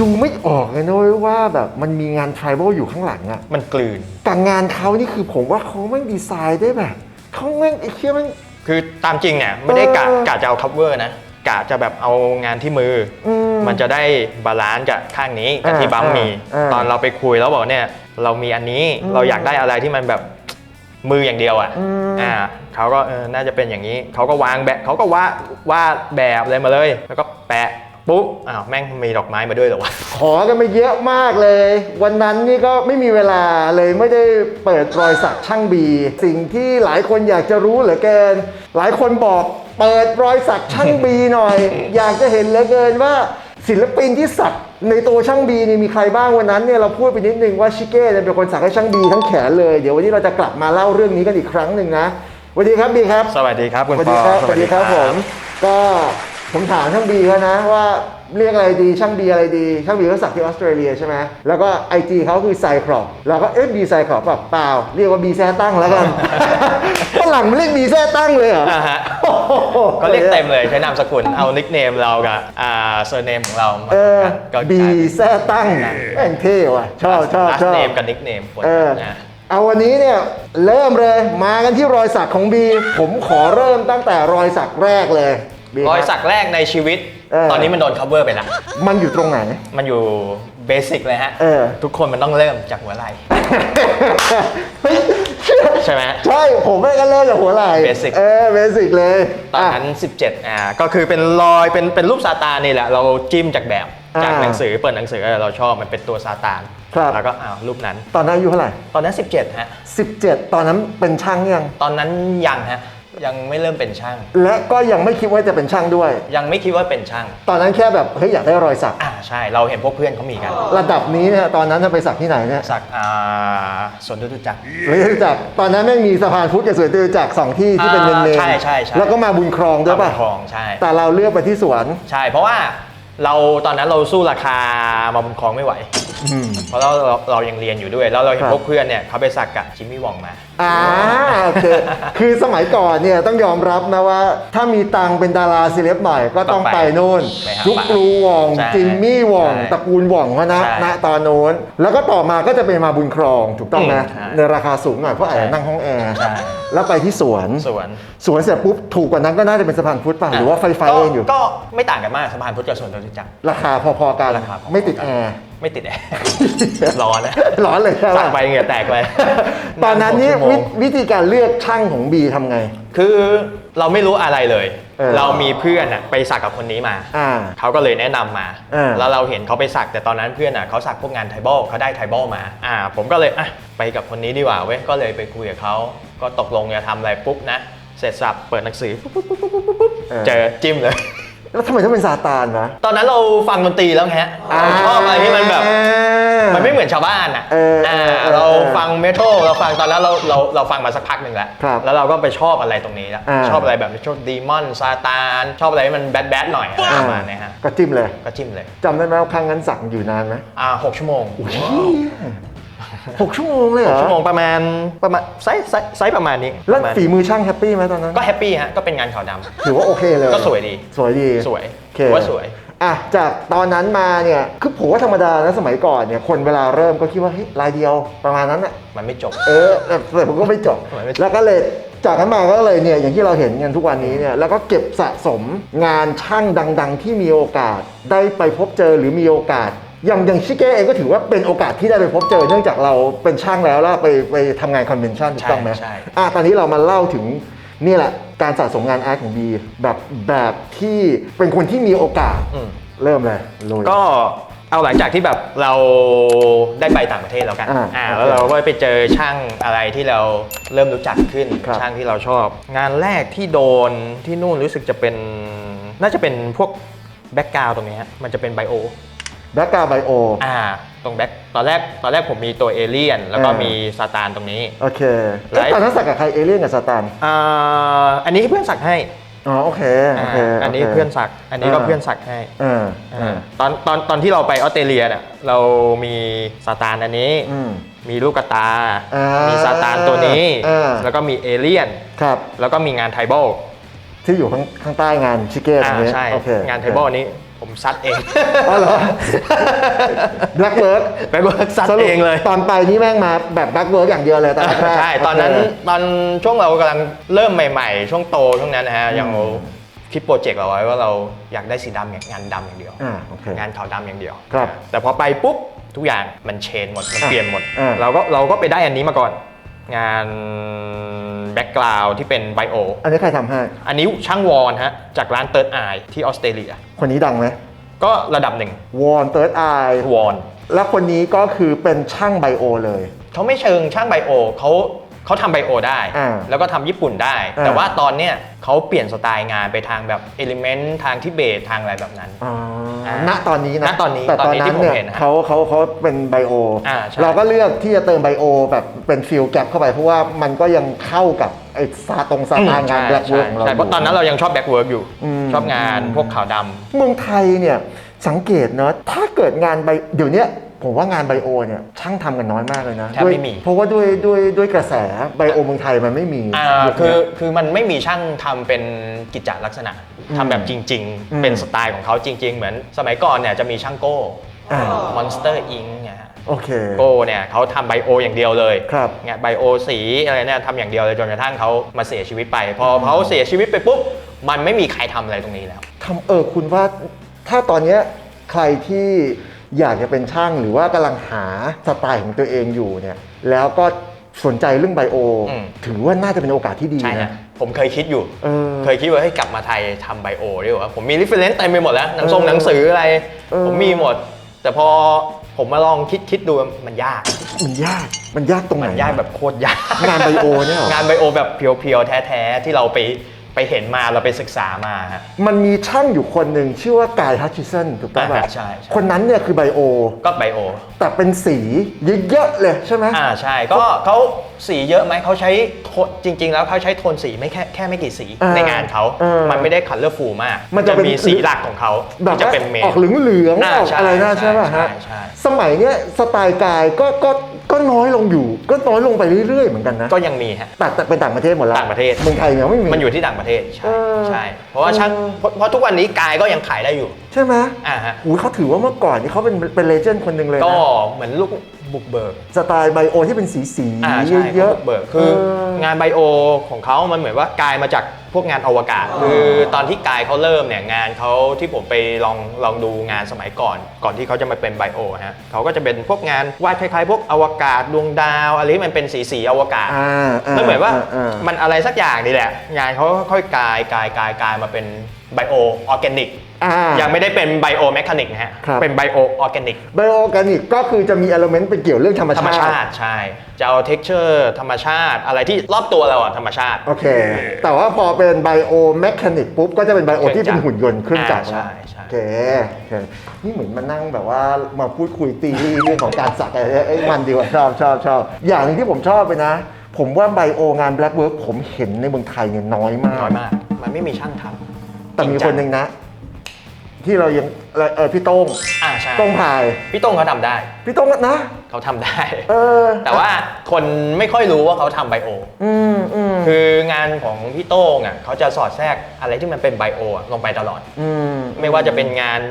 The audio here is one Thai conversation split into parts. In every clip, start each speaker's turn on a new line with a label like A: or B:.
A: ดูไม่ออกเลยนะเว้ยว่าแบบมันมีงานทริบัลอยู่ข้างหลังอะ
B: มันกลืน
A: แต่งานเขานี่คือผมว่าเขาแม่งดีไซน์ได้แบบเขาแม่งไอ้เชี่ยแม่ง
B: คือตามจริงเนี่ย ไม่ได้กะ
A: เออกะ
B: จะเอา cover นะกะจะแบบเอางานที่มืออ
A: ม
B: มันจะได้บาลานซ์กับข้างนี้กับ
A: อ่า
B: ที่บัมมี
A: อ่า
B: ตอนเราไปคุยแล้วบอกเนี่ยเรามีอันนี้
A: อืม
B: เราอยากได้อะไรที่มันแบบมืออย่างเดียวอะ
A: อืม
B: อ่าเขาก็เออน่าจะเป็นอย่างนี้เขาก็วางแบบเขาก็วาดวาดแบบอะไรมาเลย แล้วก็แปะ ปุ๊บอ้าวแม่งมีดอกไม้มาด้วยเหรอวะ
A: ขอกันมาเยอะมากเลย วันนั้นนี่ก็ไม่มีเวลาเลยไม่ได้เปิดรอยสักช่างบี สิ่งที่หลายคนอยากจะรู้เหลือเกิน หลายคนบอกเปิดรอยสักช่างบีหน่อย อยากจะเห็นเหลือเกินว่าศิลปินที่สักในตัวช่างบีนี่มีใครบ้างวันนั้นเนี่ยเราพูดไปนิดนึงว่าชิเก้เนี่ยเป็นคนสักให้ช่างบีทั้งแขนเลยเดี๋ยววันนี้เราจะกลับมาเล่าเรื่องนี้กันอีกครั้งหนึ่งนะสวัสดีครับบีครับ
B: สวัสดีครับคุณ
A: สวัส
B: ป
A: ดี
B: อ
A: ครับสวัสดีครับผม ก็ ผมถามช่างบีเขานะว่าเรียกอะไรดีช่างบีอะไรดีช่างบีเขาสักที่ออสเตรเลียใช่ไหมแล้วก็ไอจีเขาคือไซครอปเราก็เอ๊ะบีไซครอปแบบเปล่า เรียกว่าบีแซ่ตั้งแล้วกันฝรั่งมันเรียกบีแซ่ตั้งเลยเหรอ
B: อ่าฮะ
A: โอ้โห
B: ก็เรียกเต็มเลยใช้นามสกุลเอานิกเนมเรากับอ่าเซอร์เนมของเรามา
A: เออ
B: ก็
A: บีแซ่ตั้งแม่งเท่ว่ะ ชอบชอบ
B: ลาส
A: ชอบ
B: เนมกับนิกเนมคน
A: เออ
B: นะ
A: เอาวันนี้เนี่ยเริ่มเลยมากันที่รอยสักของบี ผมขอเริ่มตั้งแต่รอยสักแรกเลย บีคบ
B: รอยสักแรกในชีวิต
A: เออ
B: ตอนนี้มันโดน cover ไปแล้ว
A: มันอยู่ตรงไหน
B: มันอยู่เบสิกเลยฮะ
A: เออ
B: ทุกคนมันต้องเริ่มจากหัวไหล่
A: เฮ้ย
B: ใช่ไหม
A: ใช่ผมไม่ก็เริ่มจากหัวไหล่
B: Basic
A: เออเบสิกเลย
B: ตอนนั้น17 อ่า ก็คือเป็นรอย เป็น เป็นรูปซาตานนี่แหละ เราจิ้มจากแบบจากหนังสือ เปิดหนังสือเราชอบ มันเป็นตัวซาตาน
A: ครับ
B: แล้วก็อ้าวรูปนั้น
A: ตอนนั้นอายุเท่าไหร่
B: ตอนนั้น 17 ฮะ
A: 17 ตอนนั้นเป็นช่างยัง
B: ตอนนั้นยังฮะ ยังไม่เริ่มเป็นช่าง
A: และก็ยังไม่คิดว่าจะเป็นช่างด้วย
B: ยังไม่คิดว่าเป็นช่าง
A: ตอนนั้นแค่แบบเฮ้ยอยากได้รอยสัก
B: อ่าใช่เราเห็นพวกเพื่อนเขามีกัน
A: ระดับนี้เนี่ยตอนนั้นจะไปสักที่ไหนเนี่ย
B: สักอ่าสวนจตุจักร
A: ไม่รู้จักตอนนั้นแม่งมีสะพานพุทธกับสวนจตุจักรสองที่ที่เป็นเมนเมน
B: อ่าใช่ใช่ใช่
A: แล้วก็มาบุญครองด้วยป่ะ
B: ทองใช่
A: แต่เราเลือกไปที่สวน
B: ใช่ เพราะว่าเราตอนนั้นเราสู้ราคามาบุญครองไม่ไหว
A: อืม
B: เพราะเราเราเรายังเรียนอยู่ด้วย แล้วเราเห็
A: คนรับ
B: พวกเพื่อนเนี่ยเขาไปสักกับจิมมี่วองมา
A: อ่าโอเคคือสมัยก่อนเนี่ยต้องยอมรับนะว่า ถ้ามีตังค์เป็นดาราเซเลบหน่อยก็ต้องไปนู่น
B: ไปหา
A: ยุคลูหว่อง
B: ใช่
A: จิมมี่หว่อง
B: ใช่
A: ตระกูลหว่องเขานะ
B: ใช่
A: ณตอนโน้น แล้วก็ต่อมาก็จะเป็นมาบุญครองถูกต้องนะ
B: อืมใช่
A: ในราคาสูงหน่อยเพราะอาจจะ
B: ใช่
A: นั่งห้องแอร์
B: ใช่
A: แล้วไปที่สวน
B: สวน
A: สวนเสร็จปุ๊บถูกกว่านั้นก็น่าจะเป็นสะพานพุทธป่ะหรือว่าไฟไฟ
B: ก็
A: เองอยู่
B: ก็ไม่ต่างกันมากสะพานพุทธกับสวนจตุจักร
A: ราคาพอๆกัน
B: ราคาพอๆ
A: ไม่ติดแอร์
B: ไม่ติดแอร์ ร้อนนะ
A: ร้อนเลยใช่
B: สัก
A: ปะ
B: ไปเหงื่อแตกเลย
A: ตอนนั้นนี่
B: งหกชั่วโม
A: วิ
B: ง
A: วิธีการเลือกช่างของบีทำไง
B: คือเราไม่รู้อะไรเลย
A: เออ
B: เรามีเพื่อนอะไปสักกับคนนี้มา
A: อ่า
B: เขาก็เลยแนะนำมา
A: เออ
B: แล้วเราเห็นเขาไปสักแต่ตอนนั้นเพื่อนอะเขาสักพวกงานไทบอลเขาได้ไทบอลมา อ่า ผมก็เลยอะไปกับคนนี้ดีกว่าเว้ย ก็เลยไปคุยกับเขาก็ตกลงจะทำอะไรปุ๊บนะ เสร็จสับเปิดหนังสือปุ๊บปุ๊บปุ๊บปุ๊บปุ๊บปุ๊บ
A: เออ
B: เจอจิ้มเลย
A: แล้วทำไมต้องเป็นซาตานวะ
B: ตอนนั้นเราฟังดนตรีแล้วไงฮะเราชอบอะไรที่มันแบบ มันไม่เหมือนชาวบ้านอะ
A: เออเออเออ
B: เราฟังเมทัลเราฟังตอนนั้นเราเราเราฟังมาสักพักหนึ่งแล้ว
A: ครับ
B: แล้วเราก็ไปชอบอะไรตรงนี้แล้ว
A: อ่า
B: ชอบอะไรแบบชอบดีมอนซาตานชอบอะไรที่มันแบดแบดหน่อยอะไรประมาณเนี้ยฮะ
A: ก็จิ้มเลย
B: ก็จิ้มเลย
A: จำได้ไหมว่าครั้งนั้นสั่งอยู่นานไหม
B: อ่าหกชั่วโมง
A: หกชั่วโมงเลยเหรอ
B: ชั่วโมงประมาณประมาณไซส์ไซส์ไซส์ประมาณนี้
A: แล้ว
B: ประมาณ
A: ฝีมือช่างแฮปปี้ไหมตอนนั้น
B: ก็แฮปปี้ฮะก็เป็นงานขาวด
A: ถือว่าโอเคเลยำ
B: ก็สวยดี
A: สวยดี
B: สวย
A: โอเค
B: ว่าสวย
A: อะจากตอนนั้นมาเนี่ยคือผมว่าธรรมดานะสมัยก่อนเนี่ยคนเวลาเริ่มก็คิดว่าเฮ้ยลายเดียวประมาณนั้นน่ะ
B: มันไม่จบ
A: เออแต่แต่ผมก็ไม่จบ
B: ไม่จบ
A: แล้วก็เลยจากนั้นมาก็เลยเนี่ยอย่างที่เราเห็นกันทุกวันนี้เนี่ยแล้วก็เก็บสะสมงานช่างดัง ๆ ที่มีโอกาสได้ไปพบเจอหรือมีโอกาส อย่างอย่างชิเก้เองก็ถือว่าเป็นโอกาสที่ได้ไปพบเจอเนื่องจากเราเป็นช่างแล้วแล้วไปไปทำงานคอนเวนชั่นถูกต้องไหม
B: ใช่
A: อะตอนนี้เรามาเล่าถึงนี่แหละการสะสมงานอาร์ตของบีแบบแบบที่เป็นคนที่มีโอกาส
B: อืม
A: เริ่มเลยลุย
B: ก็เอาหลังจากที่แบบเราได้ไปต่างประเทศแล้วกัน
A: อ่า
B: อ่า
A: โอเค
B: แล้วเราก็ไปเจอช่างอะไรที่เราเริ่มรู้จักขึ้น
A: ครับ
B: ช่างที่เราชอบ งานแรกที่โดนที่นู่นรู้สึกจะเป็น น่าจะเป็นพวกแบ็กกราวตรงนี้ฮะมันจะเป็นไบโอ
A: แบ็กกราวไบโอ
B: อ่าตรงแบ็กตอนแรกตอนแรกผมมีตัวเอเลี่ยน แล้วก็
A: เออ
B: มีซาตานตรงนี้
A: โอเค
B: ไลฟ์
A: เอ๊ะตอนนั้นสักกับใครเอเลี่ยนกับซาตาน
B: อ่าอันนี้เพื่อนสักให้
A: อ๋อโอเคโอเค
B: อ่าอันนี้
A: โค
B: เพื่อนสัก อันนี้ก็
A: อ่า
B: เพื่อนสักให้
A: เออเอ
B: อ่า
A: อ
B: ตอนตอนตอนที่เราไปออสเตรเลียเนี่ยเรามีซาตานอันนี้
A: อืม
B: มีลูกกระตา
A: อ่ามี
B: มีซาตานตัวนี้
A: อ่า
B: แล้วก็มีเอเลี่ยน
A: ครับ
B: แล้วก็มีงานไทเบิล
A: ที่อยู่ข้างข้างใต้งานชิเก้ตร
B: อ่าง
A: นี้
B: ใช่
A: โอเค
B: งานไทเบิลนี้โห ผมซัดเอง
A: อ๋อเหรอแบล็กเวิร์ก
B: แบ็กเวิร์กซัดเองเลย
A: ตอนไปนี่แม่งมาแบบแบล็กเวิร์กอย่างเดียวเลยตอนแรก
B: ใช่ตอนนั้น
A: โเค
B: ตอนช่วงเรากำลังเริ่มใหม่ๆ ช่วงโตช่วงนั้นนะฮะยังคิดโปรเจกต์เราไว้ว่าเราอยากได้สีดำอย่างงานดำอย่างเดียว
A: อ่าโอเค
B: งานขาวดำอย่างเดียว
A: ครับ
B: แต่พอไปปุ๊บทุกอย่างมันเชนหมดมัน
A: อะ
B: เปลี่ยนหมด
A: อะ
B: เราก็เราก็ไปได้อันนี้มาก่อน งานแบ็กกราวที่เป็นไบโอ
A: อันนี้ใครทำให้
B: อันนี้ช่างวอนฮะจากร้านเติร์ดไอที่ออสเตรเลีย
A: คนนี้ดังไหม
B: ก็ระดับหนึ่ง
A: วอนเติร์ดไอ
B: วอน
A: แล้วคนนี้ก็คือเป็นช่างไบโอเลย
B: เขาไม่เชิงช่างไบโอเขา เขาทำไบโอได้
A: อ่า
B: แล้วก็ทำญี่ปุ่นได้
A: อ่า
B: แต่ว่าตอนเนี้ยเขาเปลี่ยนสไตล์งานไปทางแบบเอลิเมนต์ทางทิเบตทางอะไรแบบนั้น
A: อ๋อ
B: อ่า
A: ณตอนนี้นะ
B: ณตอนนี้
A: แต่
B: ต
A: ต
B: อ
A: อนน
B: นี้
A: นั้
B: ที่
A: น
B: ผม
A: เนี่ย
B: เห็นนะ
A: เขาเขาเขาเป็นไบโอ
B: อ่าใช่
A: เราก็เลือกที่จะเติมไบโอแบบเป็นฟิลแกปเข้าไปเพราะว่ามันก็ยังเข้ากับไอ้ซาตรงซาตางานแบล็กเวิร์กของเรา
B: ใช่เพราะตอนนั้นเรายังชอบแบ็กเวิร์กอยู่
A: อืม
B: ชอบงานพวกขาวดำ
A: เมืองไทยเนี่ยสังเกตเนอะถ้าเกิดงานไบเดี๋ยวเนี้ย ผมว่างานไบโอเนี่ยช่างทำกันน้อยมากเลยนะ
B: แทบ
A: ด้วย
B: ไม่มี
A: เพราะว่าด้วยด้วยด้วยกระแสไบโอเมืองไทยมันไม่มี
B: อ่า
A: ยุค
B: คื
A: เนี้
B: อยคือมันไม่มีช่างทำเป็นกิจจลักษณะ
A: อืม
B: ทำแบบจริง
A: อืม
B: ๆเป็นสไตล์ของเขาจริง ๆ เหมือนสมัยก่อนเนี่ยจะมีช่างโก้
A: อ่า
B: มอนสเตอร์อิงเนี่ยฮะ
A: โอเค
B: โก้เนี่ยเขาทำไบโออย่างเดียวเลย
A: ครับ
B: เนี่ยไบโอสีอะไรเนี่ยทำอย่างเดียวเลยจนกระทั่งเขามาเสียชีวิตไป พอเขาเสียชีวิตไปปุ๊บมันไม่มีใครทำอะไรตรงนี้แล้ว
A: ทำเออคุณว่าถ้าตอนเนี้ยใครที่ อยากจะเป็นช่างหรือว่ากำลังหาสไตล์ของตัวเองอยู่เนี่ยแล้วก็สนใจเรื่องไบโอ
B: อืม
A: ถือว่าน่าจะเป็นโอกาสที่ดี
B: ใช่
A: นะ
B: ฮะผมเคยคิดอยู่
A: เออ
B: เคยคิดว่าให้ยกลับมาไทยทำไบโอดีกว่าผมมีรีเฟรนซ์เต็มไปหมดแล้วหนังทรง
A: เออ
B: หนังสืออะไร
A: เออ
B: ผมมีหมด แต่พอผมมาลองคิดคิดดูมันยาก
A: มันยาก มันยากตรงไหน
B: มันยากแบบโคตรยาก
A: งานไบโอเนี่ยเหรอ
B: งานไบโอแบบเพียวๆแท้ๆที่เราไป ไปเห็นมาเราไปศึกษามาฮะ
A: มันมีช่างอยู่คนหนึ่งชื่อว่ากายฮัตชิสันถูกต้องป่ะ
B: อ่าใช่ใช่
A: คนนั้นเนี่ยคือไบโอ
B: ก็ไบโอ
A: แต่เป็นสีเยอะๆเลยใช่ไหม
B: อ่าใช่ก็เขาสีเยอะไหมเขาใช้โทนจริง ๆ แล้วเขาใช้โทนสีไม่แค่แค่ไม่กี่สี
A: อ่า
B: ในงานเขา
A: เออ
B: มันไม่ได้คัลเลอร์ฟูมาก
A: มันจะเป็น
B: มีสีหลักของเขา
A: แบบ
B: ที่จะ
A: ว่า
B: เป็นเมน
A: ออกเหลืองๆ
B: อ่า
A: ออก
B: ใช่
A: อะไรนะ
B: ใช่
A: ใช่ป่ะฮะ
B: ใช่ใช่
A: สมัยเนี้ยสไตล์กายก็ก็ ก็น้อยลงอยู่ ก็น้อยลงไปเรื่อยๆเหมือนกันนะ
B: ก็ยังมีฮะ
A: แต่แต่เป็นต่างประเทศหมดแล้ว
B: ต่างประเทศ
A: เมืองไทยเนี่ยไม่มี
B: มันอยู่ที่ต่างประเทศใช่
A: เออ
B: ใช่เพราะว่าช่าง
A: เออ
B: เพราะเพราะทุกวันนี้กายก็ยังขายได้อยู่
A: ใช่ไหม
B: อ่าฮะ
A: อุ้ยเขาถือว่าเมื่อก่อนนี่เขาเป็นเป็นเลเจนด์คนหนึ่งเลย
B: ก็
A: นะ
B: เหมือนลูก บุกเบิก
A: สไตล์ไบโอที่เป็นสีสี
B: อ่าใช่
A: เยอะ
B: เบิกคือ
A: เงา
B: นไบโอของเขามันเหมือนว่ากลายมาจากพวกงานอวกาศ คือตอนที่กายเขาเริ่มเนี่ยงานเขาที่ผมไปลองลองดูงานสมัยก่อน ก่อนที่เขาจะมาเป็นไบโอฮะเขาก็จะเป็นพวกงานวาดคล้ายๆ พวกอวกาศดวงดาวอะไรที่มันเป็นสีสีๆอวกาศ
A: อ่าา
B: มันเหมือนว่า
A: อ่า
B: มันอะไรสักอย่างนี่แหละ งานเขาค่อยๆกลายกลายกลายกลายมาเป็นไบโอออร์แกนิก
A: อ่า
B: ยังไม่ได้เป็นไบโอแมคานิกนะฮะ
A: ครับ
B: เป็นไบโอออร์แกนิก
A: ไบโอออร์แกนิกก็คือจะมีเอลเมนต์เป็นเกี่ยวเรื่องธรรม
B: ธรรม
A: ชา
B: ชา
A: ติ
B: ติใช่ จะเอาเท็กเจอร์ธรรมชาติ อะไรที่รอบตัวเราอะธรรมชาติ
A: โอเค แต่ว่าพอเป็นไบโอแม h านิกปุ๊บ ก็จะเป็นไบโอที่เป็นหุ่นยนต์เครื่องจักร
B: อ่าใช่ใช่
A: โอเคโอเค นี่เหมือนมานั่งแบบว่ามาพูดคุยตีรี่เรื่องของการสักอะไรเอ้ยมันดีกว่าชอบชอบชอบ อย่างหนึงที่ผมชอบไปนะ ผมว่าไบโองานแบล็กเวิร์กผมเห็นในเมืองไทยเนี่ยน้อยมาก
B: น้อยมาก มันไม่มีช่างทำ
A: แต่มี
B: จริง
A: ค
B: จั
A: นหนึ่งนะ ที่เรายังเออพี่โต้ง
B: อ่าใช่
A: โต้งพาย
B: พี่โต้งเขาทำได้
A: พี่โต้งนะ
B: เขาทำได้
A: เออ
B: แต่ว่าคนไม่ค่อยรู้ว่าเขาทำไบโอ
A: อืมอืม
B: คืองานของพี่โต้งอะเขาจะสอดแทรกอะไรที่มันเป็นไบโออะลงไปตลอด
A: อืม
B: ไม่ว่าจะเป็นงาน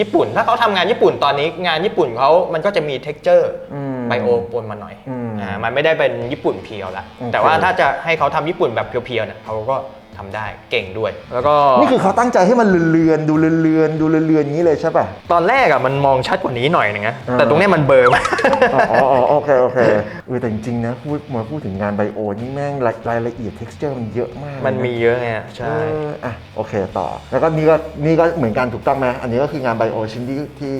B: ญี่ปุ่น ถ้าเขาทำงานญี่ปุ่นตอนนี้งานญี่ปุ่นเขามันก็จะมีเท็กเจอร์
A: อืม
B: ไบโอปนมาหน่อย
A: อืม
B: อ่ามันไม่ได้เป็นญี่ปุ่นเพียวละ
A: โอเค
B: แต่ว่าถ้าจะให้เขาทำญี่ปุ่นแบบเพียวๆเนี่ยเขาก็ ทำได้เก่งด้วย แล้วก็
A: นี่คือเขาตั้งใจให้มันเลือนๆดูเลือนๆดูเลือนๆอย่างนี้เลยใช่ป่ะ
B: ตอนแรกอะมันมองชัดกว่านี้หน่อยนึงนะ
A: อ่า
B: แต่ตรงเนี้ยมันเบลอร์มาก
A: อ๋ออ๋ออ๋อโอเค โอเคเออแต่จริงๆนะพูดมาพูดถึงงานไบโอนี่แม่งรายรายละเอียด texture มันเยอะมาก
B: มันมีเยอะไง
A: เอ
B: ใช่
A: ออะโอเคต่อ แล้วก็นี่ก็นี่ก็เหมือนกันถูกต้องไหมอันนี้ก็คืองานไบโอชิ้นที่ที่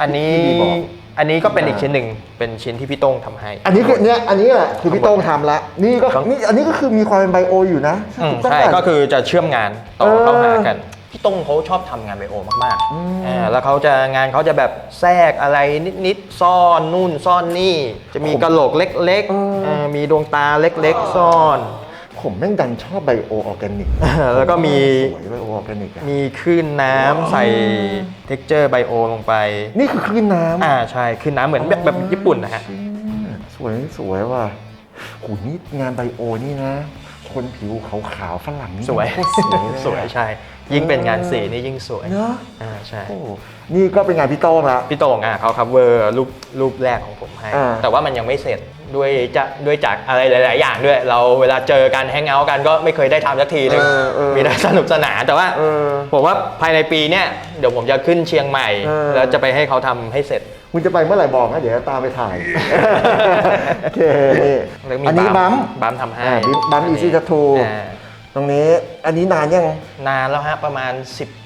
B: อันนี้
A: ที่พี่บอก
B: อันนี้ก็เป็นอีกชิ้นหนึ่งเป็นชิ้นที่พี่โต้งทำให้
A: อันนี้คือเนี่ยอันนี้แหละคือพี่โต้งทำละนี่ก็
B: ครับ
A: นี่อันนี้ก็คือมีความเป็นไบโออยู่นะ
B: อืม
A: ถูกต้อง
B: ใช่
A: ป่ะ
B: ก็คือจะเชื่อมงานต่อ
A: เออ
B: เข้าหากันพี่โต้งเขาชอบทำงานไบโอมาก
A: อืม
B: ๆอ่าแล้วเขาจะงานเขาจะแบบแทรกอะไรนิดๆซ่อนนู่นซ่อนนี่ จะมีกระโหลกเล็กๆเออมีดวงตาเล็กๆ ซ่อน
A: ผมแม่งดันชอบไบโอออร์แกนิก
B: แล้วก็มี
A: สวยไบโอออร์แกนิกอะ
B: มีคลื่นน้ำใส่เท็กเจอร์ไบโอลงไป
A: นี่คือคลื่นน้ำ
B: อ่าใช่คลื่นน้ำเหมือนแบบแบบญี่ปุ่นนะฮะ
A: สวยสวยว่ะโหนี่งานไบโอนี่นะผคนผิวขาวๆฝรั่งนี่
B: สวย
A: โคตรสวยเลยอะ
B: สวยใช่ ยิ่งเป็นงานสีนี่ยิ่งสวย
A: เนอะ
B: อ่าใช่
A: โอ้นี่ก็เป็นงานพี่โต้งละ
B: พี่โตงอะเขาคัฟเวอร์รูปรูปแรกของผมให้
A: อ่า
B: แต่ว่ามันยังไม่เสร็จ ด้วยจะด้วยจากอะไรหลาย ๆ อย่างด้วย เราเวลาเจอกันแฮงเอาท์กันก็ไม่เคยได้ทำสักทีหนึง
A: เออเออ
B: มีแต่สนุกสนานแต่ว่า
A: เออ
B: ผมว่าภายในปีเนี้ยเดี๋ยวผมจะขึ้นเชียงใหม่
A: เออ
B: แล้วจะไปให้เขาทำให้เสร็จ
A: คุณจะไปเมื่อไหร่บอกนะเดี๋ยวตามไปถ่าย โอเคนี่
B: แล้วมี
A: อันนี้บัม
B: บัมทำให้
A: อ่าบัม Easy Tattoo
B: อ่า
A: ตรงนี้อันนี้นานยัง
B: นานแล้วฮะประมาณ 10 10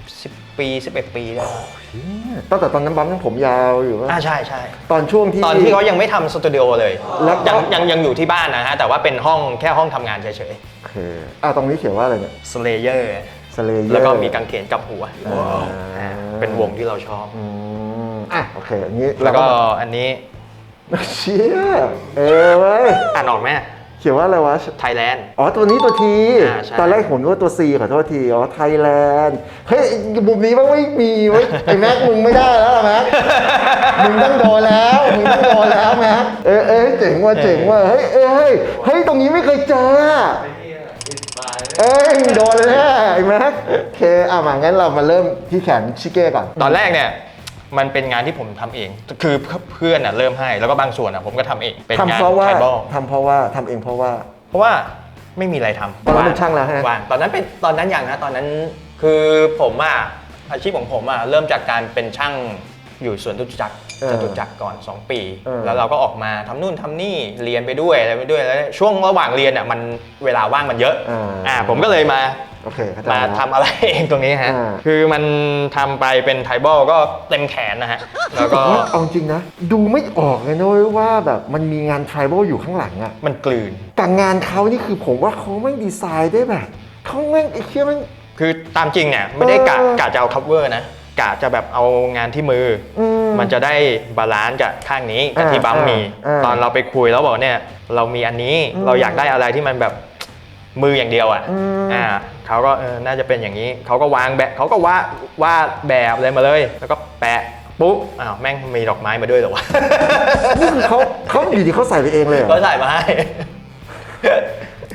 B: ปี 11 ปีได้แล้ว
A: ตั้งแต่ตอนนั้นบัมยังผมยาวอยู่
B: อ่าใช่ใช่
A: ตอนช่วงที่
B: ตอนที่เขายังไม่ทำสตูดิโอเลย
A: แล้วก็
B: ยังยังยังอยู่ที่บ้านนะฮะ แต่ว่าเป็นห้องแค่ห้องทำงานเฉย
A: โอเคอะตรงนี้เขียนว่าอะไรเนี่ย
B: ๆ Slayer
A: สเลเยอร์
B: แล้วก็มีกางเขนกับหัว
A: อ่า
B: อ่าเป็นวงที่เราชอบ
A: อืมอะโอเคอันนี้
B: แล้วก็อันนี้
A: เชี่ยเออเว้ย
B: อ่านออกไหม
A: เขียนว่าอะไรวะ
B: Thailand
A: อ๋อ ตัวนี้ตัวที
B: อ่าใช่
A: ตอนแรกผมนึกว่าตัว C ขอโทษที อ๋อ ไทยแลนด์ เฮ้ยมุมนี้มันไม่มีเว้ยไอ้แม็กมึงไม่ได้แล้วล่ะแม็ก มึงต้องโดนแล้ว มึงต้องโดนแล้วแม็ก เออเออเจ๋งว่ะเจ๋งว่ะเฮ้ยเอ้ยเฮ้ย เฮ้ย ตรงนี้ไม่เคยเจออะเอ้ยมึงโดนเลยนะไอ้แม็ก โอเค อะมางั้นเรามาเริ่มที่แขนชิเก้ก่อน
B: ตอนแรกเนี่ย มันเป็นงานที่ผมทำเอง คือเพื่อนอะเริ่มให้แล้วก็บางส่วนอะผมก็ทำเองเป็น
A: ทำ
B: งาน
A: เพราะว่า
B: ไทบอล
A: ทำเพราะว่าทำเองเพราะว่า
B: เพราะว่าไม่มีอะไรทำ
A: ตอนนั้นเป็นช่างแล้วใช่ไหม
B: ว่างตอนนั้นเป็นตอนนั้นอย่างนะตอนนั้นคือผมอะอาชีพของผมอะเริ่มจากการเป็นช่าง อยู่สวนจตุจักร
A: เออ
B: จตุจักรก่อน 2 ปี
A: เออ
B: แล้วเราก็ออกมาทำนู่นทำนี่เรียนไปด้วยอะไรไปด้วยแล้วช่วงระหว่างเรียนอะมันเวลาว่างมันเยอะ
A: อ่า
B: อ่าผมก็เลยมา
A: โอเคเข้าใจ
B: มา
A: แล้ว
B: ทำอะไรเองตรงนี้ฮะ
A: อ่า
B: คือมันทำไปเป็นไทบอลก็เต็มแขนนะฮะ แล้วก็
A: ว่าเอาจริงนะ ดูไม่ออกเลยนะเว้ยว่าแบบมันมีงานทริบ a l อยู่ข้างหลังอะ
B: มันกลืน
A: แต่งานเขานี่คือผมว่าเขาไม่งดีไซน์ได้แบบเขาแม่งไอ้เชี่ยแม่ง
B: คือตามจริงเนี่ยไม่ได้กะ
A: เออ
B: กะจะเอาคัฟเวอร์นะ กะจะแบบเอางานที่มืออ
A: ม
B: มันจะได้บาลานซ์กับข้างนี้กับ
A: อ่า
B: ที่บัมมี
A: อ่า
B: ตอนเราไปคุยแล้วบอกเนี่ยเรามีอันนี้
A: อืม
B: เราอยากได้อะไรที่มันแบบมืออย่างเดียวอะ
A: อืม
B: อ่าเขาก็เออน่าจะเป็นอย่างนี้เขาก็วางแบบเขาก็วาดวาดแบบเลยมาเลย แล้วก็แปะปุ๊บอ้าวแม่งมีดอกไม้มาด้วยเหรอวะ
A: นี่คือเขาเขาอยู่ดีเขาใส่ไปเองเลยเหรอ
B: ก็ใส่มาให้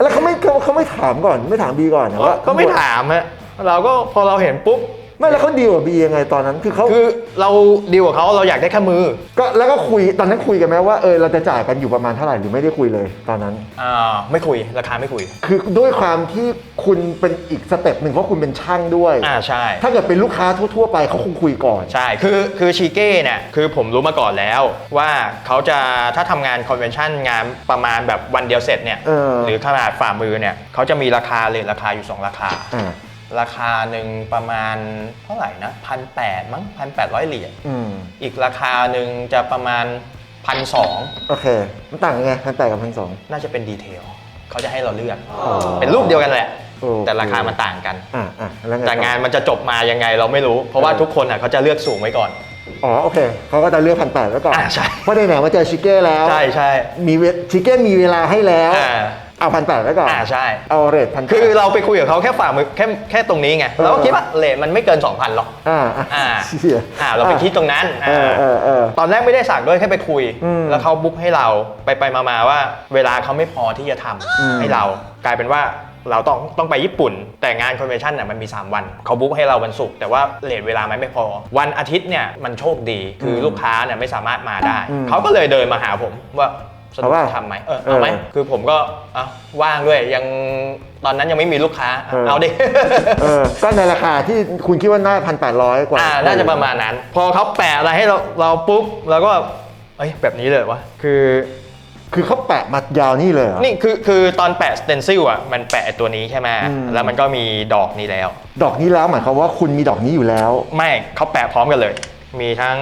A: แล้วเขาไม่เขาเขาไม่ถามก่อน ไม่ถามบีก่อนนะว่า
B: ก็ไม่ถามฮะเราก็พอเราเห็นปุ๊บ
A: ไม่แล้วเขาดีลกับบียังไงตอนนั้นคือเขา
B: คือเราดีลกับเขาเราอยากได้แค่มือ
A: ก็แล้วก็คุยตอนนั้นคุยกันไหมว่าเออเราจะจ่ายกันอยู่ประมาณเท่าไหร่หรือไม่ได้คุยเลยตอนนั้น
B: อ่าไม่คุยราคาไม่คุย
A: คือด้วยความที่คุณเป็นอีกสเต็ปหนึ่งเพราะคุณเป็นช่างด้วย
B: อ่าใช่
A: ถ้าเกิดเป็นลูกค้าทั่วๆไปเขาคงคุยก่อน
B: ใช่ คือ คือชีเก้เนี่ย คือผมรู้มาก่อนแล้วว่าเขาจะ ถ้าทำงานคอนเวนชั่นงานประมาณแบบวันเดียวเสร็จเนี่ย
A: เออ
B: หรือขนาดฝ่ามือเนี่ย เขาจะมีราคาเลยราคาอยู่ 2 ราคา
A: อ่า
B: ราคาหนึ่งประมาณเท่าไหร่นะพันแปดมั้งพันแปดร้อยเหรียญ
A: อืม
B: อีกราคาหนึ่งจะประมาณพันสอง
A: โอเค มันต่างยังไงพันแปดกับพันสอง
B: น่าจะเป็นดีเทลเขาจะให้เราเลือก
A: อ๋อ
B: เป็นรูปเดียวกันแหละ
A: โอเค
B: แต่ราคามันต่างกัน
A: อ่าอ่าแล้วไง
B: แต่
A: ต่อ
B: งานมันจะจบมายังไงเราไม่รู้ เพราะว่า
A: เออ
B: ทุกคนอะเขาจะเลือกสูงไว้ก่อน
A: อ๋อโอเคเขาก็จะเลือกพันแปดไว้ก่อน
B: อ่าใช่
A: เพราะในไหนๆมาเจอชิเก้แล้ว
B: ใช่ใช่
A: มีเวชิเก้มีเวลาให้แล้ว
B: อ่า
A: เอาพันแปดไว้ก่อน
B: อ่าใช่
A: เอาเรทพัน
B: คือเราไปคุยกับเขาแค่ฝ่ามือแค่แค่ตรงนี้ไง
A: เออ
B: เราก็คิดว่าเลทมันไม่เกิน 2,000หรอก
A: อ่าอ่า
B: อ่า
A: เชี่ย
B: อ่าเราไปคิดตรงนั้น
A: เออเออเออ
B: ตอนแรกไม่ได้สั่งด้วยแค่ไปคุย
A: อืม
B: แล้วเขาบุ๊กให้เราไปไปมามาว่า เวลาเขาไม่พอที่จะทำ
A: อืม
B: ให้เรากลายเป็นว่าเราต้องต้องไปญี่ปุ่น แต่งานคอนเวนชั่นเนี่ยมันมี 3 วันเขาบุ๊กให้เราวันศุกร์แต่ว่าเลทเวลามันไม่พอ วันอาทิตย์เนี่ยมันโชคดีคืออ
A: ม
B: ลูกค้าเนี่ยไม่สามารถมาได้
A: อืม
B: เขาก็เลยเดินมาหาผมว่า สะดว
A: เอา
B: ก
A: ว่า
B: ทำไหมเออเอาไหม
A: เออ
B: คือผมก็เอาว่างด้วยยังตอนนั้นยังไม่มีลูกค้า
A: เออ
B: เอาดิ
A: เออก็ในราคาที่คุณคิดว่าน่าพันแปดร้อยกว่า
B: อ่าน่าจะประมาณนั้น พอเขาแปะอะไรให้เราเราปุ๊บเราก็เอ้ยแบบนี้เลยวะคือ
A: คือเขาแปะมายาวนี่เลยเหรอ
B: นี่คือคือตอนแปะสเตนซิลอะมันแปะไอ้ตัวนี้ใช่ไหม
A: อืม
B: แล้วมันก็มีดอกนี้แล้ว
A: ดอกนี้แล้วหมายความว่าคุณมีดอกนี้อยู่แล้ว
B: ไม่เขาแปะพร้อมกันเลย มีทั้ง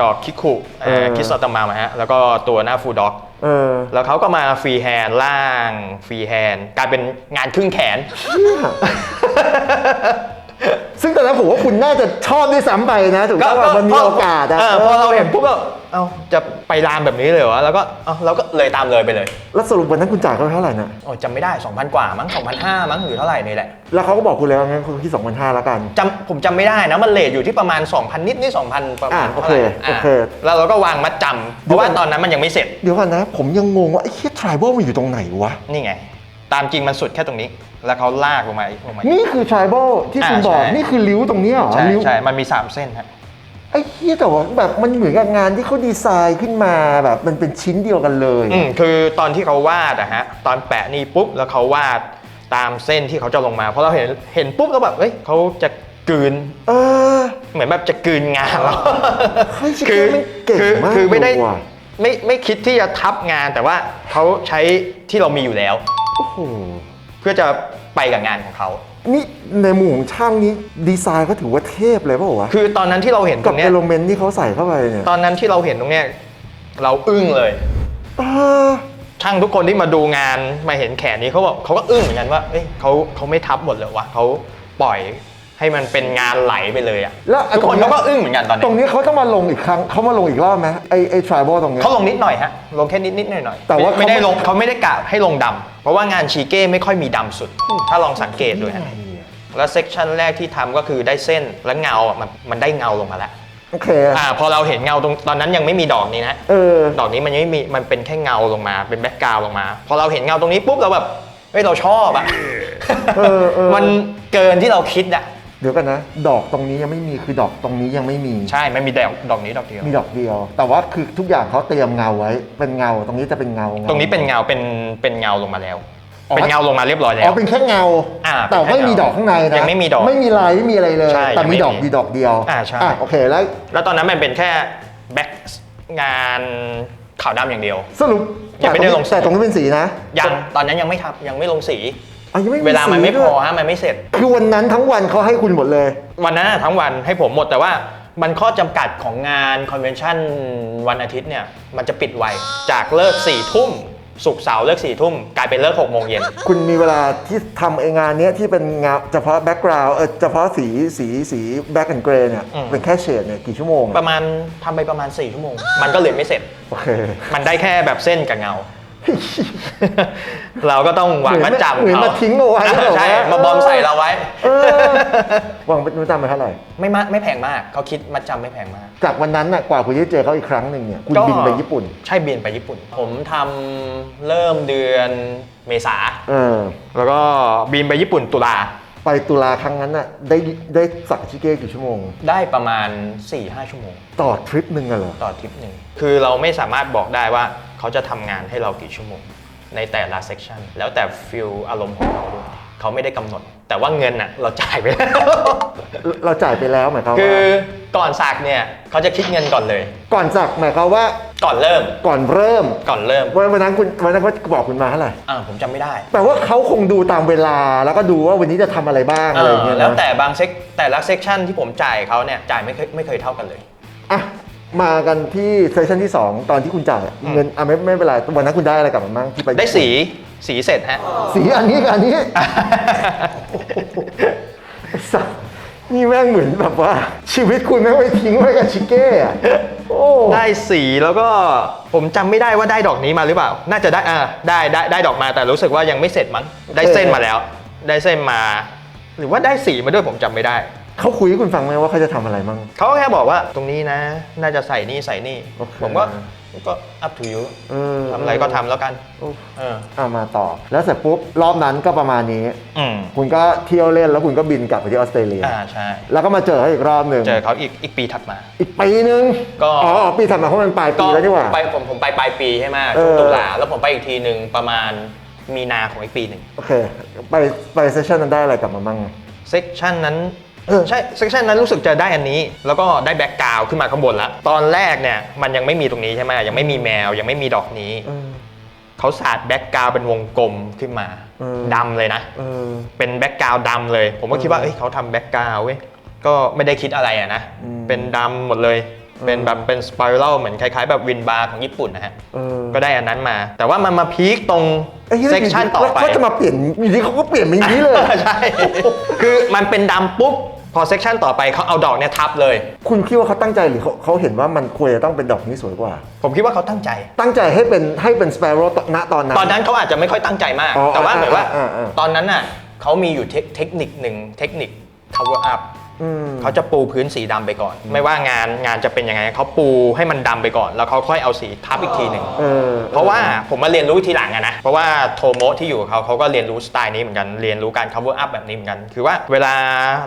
B: ดอกคิคุ
A: เออ
B: คิสตอมาฮะแล้วก็ตัวหน้าฟูลด็อก
A: เออ
B: แล้วเขาก็มาฟรีแฮนด์ล่างฟรีแฮนด์กลายเป็นงานครึ่งแขน
A: ซึ่งตอนนั้นผมว่าคุณน่าจะชอบด้วยซ้ำไปนะ ถูกไหมว่ามันมีโอกาสอะ
B: เพอเราเห็นปุ๊บก็เอ้าจะไปรามแบบนี้เลยเหรอแล้วก็เอ้าเราก็เลยตามเลยไปเลย
A: แล้วสรุปวันนั้นคุณจ่ายเขาเท่าไหร่นะ
B: โอ้จำไม่ได้ 2,000 กว่ามั้ง2,500มั้งหรือเท่าไหร่นี่แหละ
A: แล้วเขาก็บอกคุณแล้วงั้นคุณที่สองพันห้าแล้วกัน
B: จำผมจำไม่ได้นะมันเลทอยู่ที่ประมาณ 2,000 นิดนี่2,000 ประมาณ
A: อ่าโอเค
B: ท่าไหร่
A: โอเค
B: อ่าแล้วเราก็วางมัดจำเพราะว่าตอนนั้นมันยังไม่เสร็จ
A: เดี๋ยวก่อนนะ ผมยังงงว่าไอ้เคียทริบ a l มันอยู่ตรงไหนวะ
B: นี่ไง ตามจริงมันสุดแค่ตรงนี้ แล้วเขาลากลงมาลงมา
A: นี่คือ tribal ที่คุณ
B: อ่า
A: บอก
B: ใช่
A: นี่คือริ้วตรงเนี้ยเหรอ
B: ใช่
A: ริ้ว
B: ใช่มันมี 3 เส้นฮะ
A: ไอ้เหี้ยแต่ว่าแบบมันเหมือนกับงานที่เขาดีไซน์ขึ้นมาแบบมันเป็นชิ้นเดียวกันเลย
B: อืมคือตอนที่เขาวาดอะฮะตอนแปะนี่ปุ๊บแล้วเขาวาดตามเส้นที่เขาจะลงมาเพราะเราเห็นเห็นปุ๊บแล้วแบบเอ้ยเขาจะกลืน
A: เออ
B: เหมือนแบบจะกลืนงานเรา
A: เฮ้ยชิค
B: คื
A: เก้มันเก่ง
B: คือ
A: มาก
B: คือไม่ได้
A: เลยว่ะ
B: ไม่ไม่คิดที่จะทับงานแต่ว่าเขาใช้ที่เรามีอยู่แล้ว
A: โอ้โห
B: เพื่อจะไปกับงานของเขา
A: นี่ในมุมของช่างนี้ดีไซน์ก็ถือว่าเทพเลยเปล่าวะ
B: คือตอนนั้นที่เราเห็นต
A: กั
B: ร
A: บ
B: ง
A: เอ
B: เนี้ย
A: ลเมนต์ที่เขาใส่เข้าไปเนี่ย
B: ตอนนั้นที่เราเห็นตรงเนี้ยเราอึ้งเลย
A: เออ
B: ช่างทุกคนที่มาดูงานมาเห็นแขนนี้เขาบอกเขาก็อึ้งเหมือนกันว่าเอ้ยเขาเขาไม่ทับหมดเลยวะเขาปล่อยให้มันเป็นงานไหลไปเลยอะ
A: แล้ว
B: ทุกคนเขาก็อึ้งเหมือนกันตอน
A: ตร
B: นี้
A: งนี้เขาต้องมาลงอีกครั้งเขามาลงอีกรอบไหมไอไอ tribal ตรงเนี้ย
B: เขาลงนิดหน่อยฮะลงแค่นิดนิดหน่อยหน่อย
A: แต่ว่าเขา
B: ไม่ได้ลงเขาไม่ได้กะให้ลงดำ เพราะว่างานชีเก้ไม่ค่อยมีดำสุด ถ้าลองสังเกตดูฮะแล้วเซกชันแรกที่ทำก็คือได้เส้นและเงาอะมันมันได้เงาลงมาแล้ว
A: โอเค
B: อ่าพอเราเห็นเงาตรงตอนนั้นยังไม่มีดอกนี้นะ
A: เออ
B: ดอกนี้มันยังไม่มี มันเป็นแค่เงาลงมา เป็นแบ็กกราวลงมา พอเราเห็นเงาตรงนี้ปุ๊บเราแบบ เฮ้ย เราชอบอะ
A: เออเออ
B: มันเกินที่เราคิดอะ
A: เดี๋ยวกันนะ ดอกตรงนี้ยังไม่มีคือดอกตรงนี้ยังไม่มี
B: ใช่มันมีแต่ดอกนี้ดอกเดียว
A: มีดอกเดียว แต่ว่าคือทุกอย่างเขาเตรียมเงาไว้ เป็นเงาตรงนี้จะเป็นเงา
B: ตรงนี้เป็นเงาเป็นเป็นเงาลงมาแล้ว
A: อ๋อ
B: เป็นเงาลงมาเรียบร้อยแล้
A: อ๋อ
B: ว
A: เป็นแค่เงา
B: อ่า
A: แต่ไม่มีดอกข้างในนะ
B: ยังไม่มีดอก
A: ไม่มีลายไม่มีอะไรเลย
B: ใช่
A: แต่
B: ยังไม่
A: มีดอก
B: มี
A: ดีดอกเดียว
B: อ่าใช่
A: โอเคแล้ว
B: แล้วตอนนั้นมันเป็นแค่แบ็กงานขาวดำอย่างเดียว
A: สรุป
B: ยังไม่ได้ลงสี
A: แต่ตรงนี้เป็นสีนะ
B: ยังตอนนั้นยังไม่ทำยังไม่ลงสี
A: อ๋อยังไม่
B: เวลามันไม่
A: สี
B: พ
A: ด้
B: อ
A: วย
B: ฮะมันไม่เสร็จ
A: คือวันนั้นทั้งวันเขาให้คุณหมดเลย
B: วันนั้นนะทั้งวันให้ผมหมดแต่ว่ามันข้อจำกัดของงานคอนเวนชั่นวันอาทิตย์เนี่ย มันจะปิดไว จากเลิกสี่ทุ่มศุกร์เสาร์เลิกสี่ทุ่มกลายเป็นเลิกหกโมงเย็น
A: คุณมีเวลาที่ทำไองานเนี้ยที่เป็นงานเฉพาะแบ็กกราวด์เออเฉพาะสีสีสีแบ็กแอนด์เกรย์เนี่ย
B: อืม
A: เป็นแค่เฉดเนี่ยกี่ชั่วโมง
B: ประมาณทำไปประมาณ4ชั่วโมง มันก็เลยไม่เสร็จ
A: โอเค
B: มันได้แค่แบบเส้นกับเงา เราก็ต้องวางมัดจำ
A: เหมือน
B: เขา
A: มาทิ้งเอาไว้
B: อ่าใช่
A: แบบว่า
B: มาบอมใส่เราไว้
A: เออวางมัดจำไปเท่าไหร่
B: ไม่มากไม่แพงมากเขาคิดมัดจำไม่แพงมาก
A: จากวันนั้นน่ะกว่าคุณจะได้เจอเขาอีกครั้งหนึ่งเนี่ยคุณ
B: ก็
A: บินไปญี่ปุ่น
B: ใช่บินไปญี่ปุ่น ผมทำเริ่มเดือนเมษา
A: เออ
B: แล้วก็บินไปญี่ปุ่นตุลา
A: ไปตุลาครั้งนั้นน่ะได้ได้สักชิเก้กี่ชั่วโมง
B: ได้ประมาณ 4-5 ชั่วโมง
A: ต่อทริปหนึ่งอะเหรอ
B: ต่อทริปหนึ่ง คือเราไม่สามารถบอกได้ว่า เขาจะทำงานให้เรากี่ชั่วโมง ในแต่ละเซกชันแล้วแต่ฟิลอารมณ์ของเราด้วยเขาไม่ได้กำหนด แต่ว่าเงินน่ะเราจ่ายไปแล้ว
A: เราจ่ายไปแล้วหมายความ
B: คื
A: ว่า
B: อก่อนสักเนี่ยเขาจะคิดเงินก่อนเลย
A: ก่อนสักหมายความว่า
B: ก่อนเริ่ม
A: ก่อนเริ่ม
B: ก่อนเริ่ม
A: วันวันนั้นคุณวันนั้นเขาบอกคุณมาเท่าไหร่
B: อ่าผมจำไม่ได้
A: แต่ว่าเขาคงดูตามเวลาแล้วก็ดูว่าวันนี้จะทำอะไรบ้างอะไรอย่างเงี้ย
B: เออแล้ว
A: นะ
B: แต่บางเซกแต่ละเซกชันที่ผมจ่ายเขาเนี่ยจ่ายไม่เคยไม่เคยเท่ากันเลย
A: อะ มากันที่เซสชันที่ 2 ตอนที่คุณจ่าย
B: อืม
A: เงินอะไม่ไม่เป็นไรวันนั้นคุณได้อะไรกลับมาบ้างที่ไป
B: ได้สีสีเสร็จฮะ
A: สีอันนี้กับอันนี้สัสนี่แม่งเหมือนแบบว่า ชีวิตคุณแม่งไปทิ้งไว้กับชิเก้อะโอ้
B: ได้สีแล้วก็ผมจำไม่ได้ว่าได้ดอกนี้มาหรือเปล่า น่าจะได้อ่าได้ได้ได้ดอกมาแต่รู้สึกว่ายังไม่เสร็จมั้งได้เส้นมาแล้ว ได้เส้นมา หรือว่าได้สีมาด้วยผมจำไม่ได้
A: เขาคุยให้คุณฟังไหมว่าเขาจะทำอะไรมั่ง
B: เขาก็แค่บอกว่าตรงนี้นะ น่าจะใส่นี่ใส่นี่
A: โอเค
B: ผมก็ก็ up to you
A: เออ
B: ทำอะไรก็ทำแล้วกัน
A: โอ้
B: เออ
A: เอามาต่อ แล้วเสร็จปุ๊บรอบนั้นก็ประมาณนี้
B: อืม
A: คุณก็เที่ยวเล่นแล้วคุณก็บินกลับไปที่ออสเตรเลีย
B: อ่าใช่
A: แล้วก็มาเจอเขาอีกรอบหนึ่ง
B: เจอเขาอีกอีกปีถัดมา
A: อีกปีนึง
B: ก็
A: อ๋อปีถัดมาเพราะมันปลายปีแล้วนี่หว่า
B: ไปผมผมไปปลายปีใช่ไหม
A: เอ
B: ช่ว
A: อ
B: งตุลาแล้วผมไปอีกทีหนึ่งประมาณมีนาของอีกปีหนึ่ง
A: โอเค ไปไปเซสชันนั้นได้อะไรกลับมามั่ง
B: เซกชันนั้น เออใช่เซกชันนั้นรู้สึกจะได้อันนี้ แล้วก็ได้แบ็กกราวขึ้นมาข้างบนละตอนแรกเนี่ยมันยังไม่มีตรงนี้ใช่ไหมยังไม่มีแมวยังไม่มีดอกนี้
A: เออ
B: เขาสาดแบ็กกราวเป็นวงกลมขึ้นมา
A: เออ
B: ดำเลยนะ
A: เออ
B: เป็นแบ็กกราวดำเลย ผมก็คิดว่า
A: เออ
B: เอ้ยเขาทำแบ็กกราวเว้ยก็ไม่ได้คิดอะไรอะนะ
A: อืม
B: เป็นดำหมดเลยเป็นแบบเป็นสไปรัลเหมือนคล้ายๆ แบบวินบาร์ของญี่ปุ่นนะฮะ
A: เออ
B: ก็ได้อันนั้นมา แต่ว่ามันมาพีคตรง
A: ไอ้หี้ย
B: เซกชันต่อ
A: แล้ว
B: ไป
A: เขาจะมาเปลี่ยนอยู่ดีเขาก็เปลี่ยนเป็นอย่างนี้เลย
B: ใช่คือมันเป็นดำปุ๊บ พอเซกชันต่อไปเขาเอาดอกเนี่ยทับเลย
A: คุณคิดว่าเขาตั้งใจหรือเขาเขาเห็นว่ามันควรจะต้องเป็นดอกนี้สวยกว่า
B: ผมคิดว่าเขาตั้งใจ
A: ตั้งใจให้เป็นให้เป็นสเปโร่ณตอนนั้น
B: ตอนนั้นเขาอาจจะไม่ค่อยตั้งใจมาก
A: อ๋อ
B: แต่ว่าเหมือนว่า
A: อ่าอ่าอ่า
B: ตอนนั้นน่ะเขามีอยู่เทคเทคนิคหนึ่งเทคนิค cover up
A: อืม
B: เขาจะปูพื้นสีดำไปก่อน ไม่ว่างานงานจะเป็นยังไงเขาปูให้มันดำไปก่อน แล้วเขาค่อยเอาสีทับอีกทีหนึ่ง
A: เออ
B: เพราะว่าผมมาเรียนรู้ทีหลังอะนะเพราะว่าโทโมะที่อยู่กับเขาเขาก็เรียนรู้สไตล์นี้เหมือนกันเรียนรู้การ cover up แบบนี้เหมือนกัน คือว่าเวลา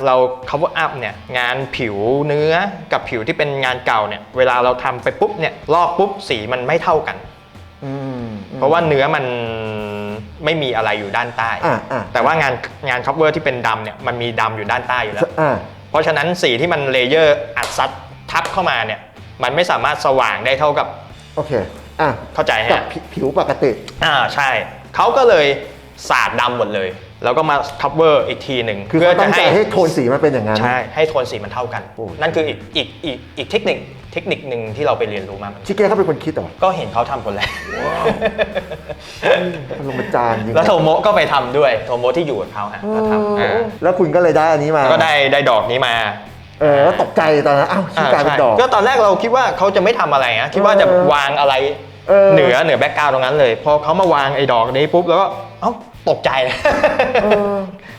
B: เรา cover up เนี่ยงานผิวเนื้อกับผิวที่เป็นงานเก่าเนี่ยเวลาเราทำไปปุ๊บเนี่ยลอกปุ๊บสีมันไม่เท่ากัน
A: อืม
B: เพราะว่าเนื้อมันไม่มีอะไรอยู่ด้านใต้
A: อะอะ
B: แต่ว่างานงาน cover ที่เป็นดำเนี่ยมันมีดำอยู่ด้านใต้อยู่แล้ว
A: อ่า
B: เพราะฉะนั้นสีที่มันเลเยอร์อัดซัดทับเข้ามาเนี่ย มันไม่สามารถสว่างได้เท่ากับ
A: โอเค อะ
B: เข้าใจ
A: กับ
B: ฮะ
A: ผิผิวปกติ
B: อ่าใช่ เขาก็เลยสาดดำหมดเลย แล้วก็มาคัฟเวอร์อีกทีหนึ่ง
A: คือเขาตั้งใจให้โทนสีมันเป็นอย่างนั้น
B: ใช่ให้โทนสีมันเท่ากัน
A: โอ้
B: นั่นคืออีกอีกอีกอีกเทคนิคเทคนิคหนึ่งที่เราไปเรียนรู้มาเหมือนกัน
A: ชิเก้เขาเป็นคนคิดเหรอ
B: ก็เห็นเขาทำคนแรก
A: ปรมาจารย์จริง
B: แล้วโทโมะก็ไปทำด้วยโทโมะที่อยู่กับเขาฮะก็ทำ
A: เอ
B: อ่า
A: อแล้วคุณก็เลยได้อันนี้มา
B: ก็ได้ได้ดอกนี้มา
A: เออแล้วตกใจตอนนั้นอ้าวชื่อกลายเป็นดอก
B: ก็ตอนแรกเราคิดว่าเขาจะไม่ทำอะไรนะคิดว่าจะ
A: เออ
B: วางอะไร
A: เออ
B: เหนือเหนือแบ็กกราวตรงนั้นเลย พอเขามาวางไอ้ดอกนี้ปุ๊บแล้วก็เอ้า ตกใจเลย
A: เออ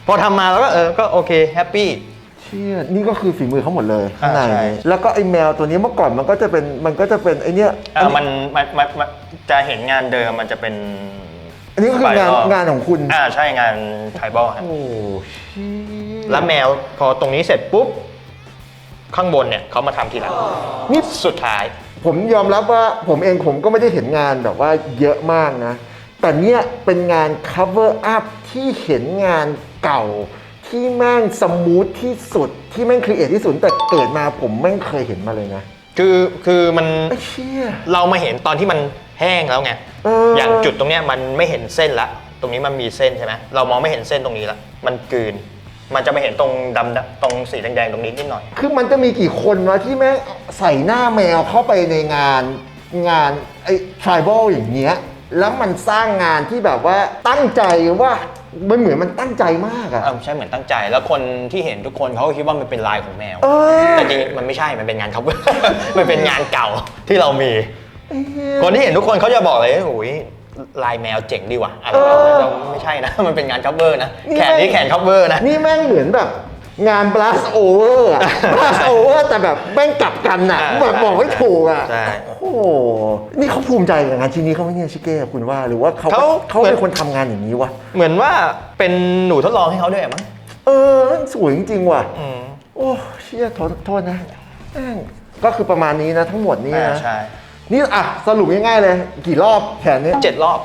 B: พอทำมาแล้วก็เออ ก็โอเคแฮปปี้
A: เชี่ยนี่ก็คือฝีมือเขาหมดเลยข้างใน
B: อ่าใช่
A: แล้วก็ไอ้แมวตัวนี้เมื่อก่อนมันก็จะเป็นมันก็จะเป็นไอ้เนี้ย
B: เออมันมันมันมันจะเห็นงานเดิมมันจะเป็น
A: อันนี้ก็คืองาน
B: ไปก็
A: งานของคุณ
B: อ่าใช่งานไทบอลฮะ
A: โอ้เชี่ย
B: แล้วแมวพอตรงนี้เสร็จปุ๊บ ข้างบนเนี่ยเขามาทำทีหลังนี่สุดท้าย
A: ผมยอมรับว่าผมเองผมก็ไม่ได้เห็นงานแบบว่าเยอะมากนะ แต่เนี่ยเป็นงาน cover up ที่เห็นงานเก่า ที่แม่งสมูทที่สุด ที่แม่งครีเอทที่สุดแต่เกิดมาผมแม่งเคยเห็นมาเลยนะ
B: คือคือมัน
A: ไอ้เชี่ย
B: เรามาเห็นตอนที่มันแห้งแล้วไง
A: เอออ
B: อย่างจุดตรงเนี้ยมันไม่เห็นเส้นละ ตรงนี้มันมีเส้นใช่ไหมเรามองไม่เห็นเส้นตรงนี้ละ มันกลืน มันจะไม่เห็นตรงดำๆตรงสีแดงๆตรงนี้นิดหน่อย
A: คือมันจะมีกี่คนวะที่แม่งใส่หน้าแมวเข้าไปในงานงานไอ้ tribal อย่างเงี้ย แล้วมันสร้างงานที่แบบว่าตั้งใจว่ามันเหมือนมันตั้งใจมากอะ
B: เออใช่เหมือนตั้งใจแล้วคนที่เห็นทุกคนเขาก็คิดว่ามันเป็นลายของแมว
A: เออ
B: แต่จริงๆมันไม่ใช่มันเป็นงานเขามันเป็นงานเก่าที่เรามี
A: ไอ้เหี้ย
B: คนที่เห็นทุกคนเขาจะบอกเลยโอ้ยลายแมวเจ๋งดีว่ะอะไร
A: เออ
B: เราไม่ใช่นะ มันเป็นงานคัฟเวอร์นะ
A: นี่
B: แขนนี้
A: แม่ง
B: แขนคัฟเวอร์นะ
A: นี่แม่งเหมือนแบบ งาน blast over อะ blast over แต่แบบแม่งกลับกันน่ะ
B: อ่า
A: แบบบอกไม่ถูกอะ
B: ใช่
A: โอ้โหนี่เขาภูมิใจกับงานชิ้นนี้เขาไหม่เนี่ยชิเก้คุณว่าหรือว่าเขา
B: เขา
A: เขาเป็นคนทำงานอย่างนี้วะ
B: เหมือนว่าเป็นหนูทดลองให้เขาด้วยมั้ง
A: เออแม่งสวยจริงๆว่ะ
B: อืม
A: โอ้เชี่ยโทษโทษนะแม่งก็คือประมาณนี้นะทั้งหมดนี้
B: อ่า
A: นะ
B: ใช่
A: นี่อะสรุปง่ายๆเลย กี่รอบแขนนี้
B: เจ็ดรอบ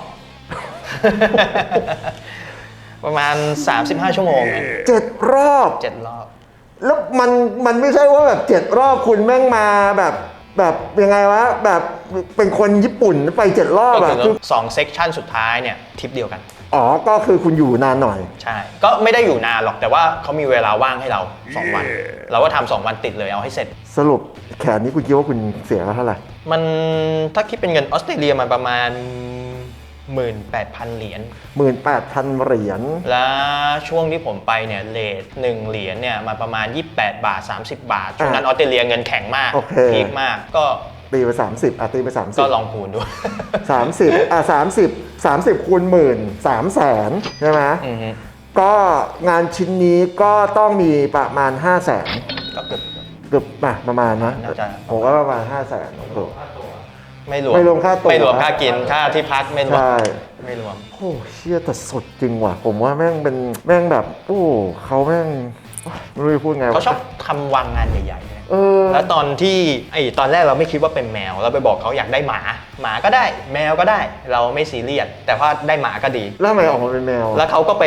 B: ประมาณ 35 ชั่วโมง
A: เจ็ดรอบ
B: เจ็ดรอบ
A: แล้วมันมันไม่ใช่ว่าแบบเจ็ดรอบคุณแม่งมาแบบแบบยังไงวะแบบเป็นคนญี่ปุ่นไปเจ็ดรอบ
B: ก็
A: อะ
B: คือ
A: คือ
B: สองเซกชันสุดท้ายเนี่ยทริปเดียวกัน
A: อ๋อก็คือคุณอยู่นานหน่อย
B: ใช่ ก็ไม่ได้อยู่นานหรอกแต่ว่าเขามีเวลาว่างให้เรา 2 วัน เราก็ทำสองวันติดเลยเอาให้เสร็จ
A: สรุปแขนนี้คุณคิดว่าคุณเสียเท่าไหร่
B: มันถ้าคิดเป็นเงินออสเตรเลียมันประมาณ 18,000 เหรียญ
A: หมื่นแปดพันเหรียญ
B: แล้วช่วงที่ผมไปเนี่ยเลทหนึ่งเหรียญเนี่ยมาประมาณ 28 บาท 30 บาท ช่วงนั้นออสเตรเลียเงินแข็งมาก
A: โอเค
B: พีคมาก ก็
A: ตีไปสามสิบอะตีไปสามสิ
B: ก็
A: บ
B: ลองคูณดู
A: สามสิบอะสามสิบสามสิบคูณหมื่นสามแสนใช่ไหม
B: อือฮึ
A: ก็งานชิ้นนี้ก็ต้องมีประมาณห้าแสน
B: ก็เกือบ
A: เกือบอะประมาณนะ
B: น่าจะ
A: ผมว่าประมาณห้าแสนโอ้โห
B: ไม่รวม
A: ไม่รวมค่าตั๋ว
B: ไม่รวมค่ากินค่าที่พักไม่รวม
A: ใช่
B: ไม่รวม
A: โอ้เชี่ยแต่สดจริงว่ะ ผมว่าแม่งเป็นแม่งแบบ โอ้เขาแม่งไม่รู้จะพูดไงวะ
B: เขาชอบทำวางงานใหญ่ๆเนี่ย
A: เออ
B: แล้วตอนที่ไอตอนแรกเราไม่คิดว่าเป็นแมว เราไปบอกเขาอยากได้หมา หมาก็ได้ แมวก็ได้ เราไม่ซีเรียสแต่ว่าได้หมาก็ดี
A: แล้วทำไมออกมาเป็นแมว
B: แล้วเขาก็ไป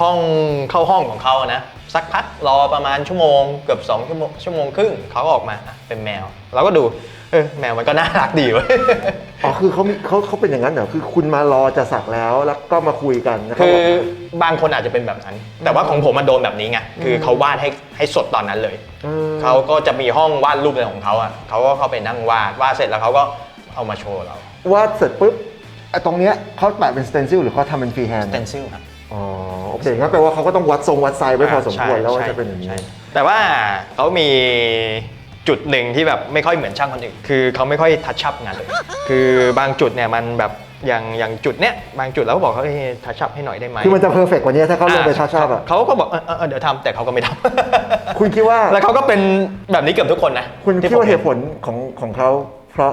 B: ห้องเข้าห้องของเขาอะนะ สักพักรอประมาณชั่วโมงเกือบ2ชั่วโมงชั่วโมงครึ่งเขาก็ออกมาอะเป็นแมว เราก็ดูเออแมวมันก็น่ารักดีเว้ย
A: อ๋อคือเขามีเขาเขาเป็นอย่างนั้นเหรอคือคุณมารอจะสักแล้วแล้วก็มาคุยกันแล้วเขา
B: คื
A: บ
B: อ
A: อก
B: บางคนอาจจะเป็นแบบนั้น แต่ว่าของผมมันโดนแบบนี้ไงคือเขาวาดให้ให้สดตอนนั้นเลย
A: เออ
B: เขาก็จะมีห้องวาดรูปอะไรของเขาอะเขาก็เข้าไปนั่งวาดวาดเสร็จแล้วเขาก็เอามาโชว์เรา
A: วาดเสร็จปุ๊บไอ้ตรงเนี้ยเขาแปะเป็นสเตนซิลหรือเขาทำเป็นฟรีแฮนด์
B: เ e นซิลครับ
A: อ๋อโอเคงั้นแปลว่าเขาก็ต้องวัดทรงวัดไซส์ไว้พอสมควร
B: ใช่
A: แล้วว่า
B: ใช่
A: จะเป็นอย่างนี้
B: ใช่แต่ว่าเขามีจุดหนึ่งที่แบบไม่ค่อยเหมือนช่างคนอื่น คือเขาไม่ค่อยทัชชับงานเลย คือบางจุดเนี่ยมันแบบอย่างอย่างจุดเนี้ยบางจุดเราก็บอกเขาเฮ้ยทัชชับให้หน่อยได้ไหม
A: คือมันจะเพอร์เฟกกว่านี้ถ้าเขาลงไปชาชาบอะ
B: เขาก็บอกเออเออเออเดี๋ยวทำแต่เขาก็ไม่ทำ
A: คุณคิดว่า
B: แล้วเขาก็เป็นแบบนี้เกือบทุกคนนะ
A: คุณ
B: ที่
A: คิดว่า
B: ผม
A: เหตุผลของของเขาเพราะ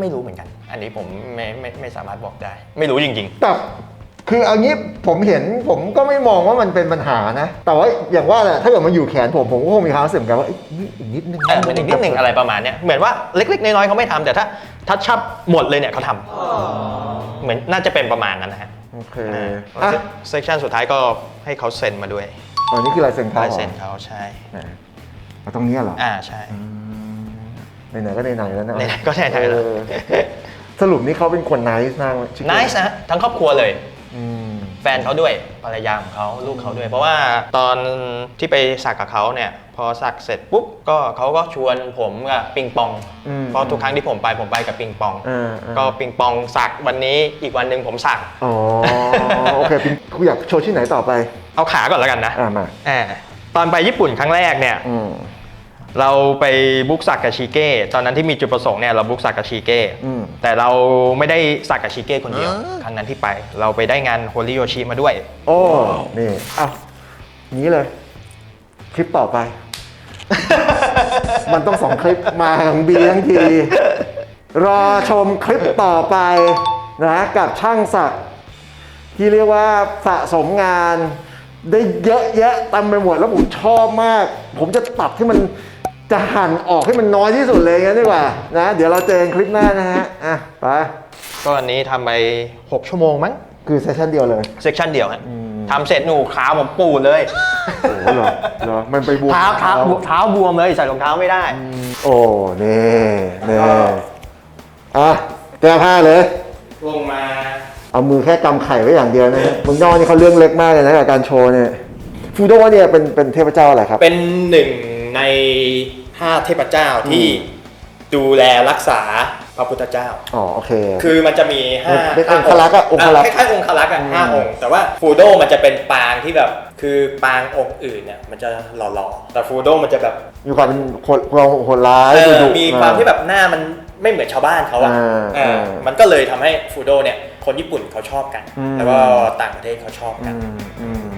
B: ไม่รู้เหมือนกัน อันนี้ผมไม่ไม่ไม่สามารถบอกได้ ไม่รู้จริง
A: แต่ คือเอางี้ผมเห็นผมก็ไม่มองว่ามันเป็นปัญหานะ แต่ว่าอย่างว่าแหละถ้าเกิดมันอยู่แขนผมผมก็คงมีความรู้สึกเหมือนกันว่าเอ้ยนี่อีกนิดนึง
B: ๆเออเป็นอีกนิดหนึ่งอะไรประมาณเนี้ยเหมือนว่าเล็กๆน้อยๆเขาไม่ทำแต่ถ้าทัชชับหมดเลยเนี่ยเขาทำเหมือนน่าจะเป็นประมาณนั้นนะฮะ
A: โอเค
B: อ่า
A: อะ
B: เซสชันสุดท้ายก็ให้เขาเซ็นมาด้วย
A: อันนี้คือลายเซ็นเขา
B: ลาย
A: เหรอ
B: เซ็นเขาใช่
A: ไหนเอาตรงเนี้ยเหรอ
B: อ่าใช่
A: ไหนๆก็ไหนๆแล้วนะ
B: ไหนๆก็ไหนๆแล้ว
A: เออสรุปนี่เขาเป็นคนไนส์มากชิคกี้
B: น c e นะฮะทั้งครอบครัวเลย
A: อืม
B: แฟนเขาด้วยภรรยาของเขาลูกเขาด้วย เพราะว่าตอนที่ไปสักกับเขาเนี่ย พอสักเสร็จปุ๊บก็เขาก็ชวนผมกับปิงปอง
A: อืม
B: เพราะทุกครั้งที่ผมไปผมไปกับปิงปอง
A: อ่าอ่า
B: ก็ปิงปองสักวันนี้อีกวันหนึ่งผมสัก
A: อ๋อโอเคปิงคุณอยากโชว์ที่ไหนต่อไป
B: เอาขาก่อนแล้วกันนะ
A: อ่ามา
B: อ่าตอนไปญี่ปุ่นครั้งแรกเนี่ย
A: อืม
B: เราไปบุ๊กสักกับชิเก้ตอนนั้นที่มีจุดประสงค์เนี่ยเราบุ๊กสักกับชิเก้
A: อืม
B: แต่เราไม่ได้สักกับชิเก้คนเดียว ครั้งนั้นที่ไป เราไปได้งานโฮลิโยชิมาด้วย
A: โอ้นี่เอ้านี้เลย คลิปต่อไป มันต้องสองคลิปมาทั้งบีทั้งที รอชมคลิปต่อไปนะกับช่างศักดิ์ที่เรียกว่าสะสมงาน ได้เยอะแยะเต็มไปหมดแล้วผมชอบมาก ผมจะตัดให้มัน จะหั่นออกให้มันน้อยที่สุดเลยงั้นดีกว่านะ เดี๋ยวเราเจอกันคลิปหน้านะฮะอะไป
B: ก็อันนี้ทำไป 6 ชั่วโมงมั้ง
A: คือเซสชั่นเดียวเลย
B: เซกชันเดียวฮะ
A: อืม
B: ทำเสร็จหนูขาผมปูดเลย
A: โอ้โหเหรอเหรอมันไปบวม
B: เท้าเท้าเท้าบวมเลยใส่รองเท้าไม่ได้
A: โอ้นี่นี่อะแก้ผ้าเลย
B: ลงมา
A: เอามือแค่กำไข่ไว้อย่างเดียวนะฮะมึงนอกนี่เขาเรื่องเล็กมากเลยนะกับการโชว์เนี่ยฟูโดเนี่ยเป็นเป็นเทพเจ้าอะไรครับ
B: เป็นหนึ่ง ใน5เทพเจ้าที่ดูแลรักษาพระพุทธเจ้า
A: อ๋อโอเค
B: คือมันจะมีห้า
A: เป็นองครักษ์อะองครักษ์
B: คล้ายๆองคลักษ์อะห้า
A: อืม
B: องค์ แต่ว่าฟูโดมันจะเป็นปางที่แบบ คือปางองค์อื่นเนี่ยมันจะหล่อๆ แต่ฟูโดมันจะแบบ
A: มีความเป็นคนความโหดร้าย
B: เออ
A: ดุ
B: มีความที่แบบหน้ามันไม่เหมือนชาวบ้านเขาอะ
A: อ่า
B: เออ
A: อ่า
B: มันก็เลยทำให้ฟูโดเนี่ยคนญี่ปุ่นเขาชอบกัน
A: อืม
B: แล้วก็ต่างประเทศเขาชอบ
A: อื
B: กัน
A: มอืม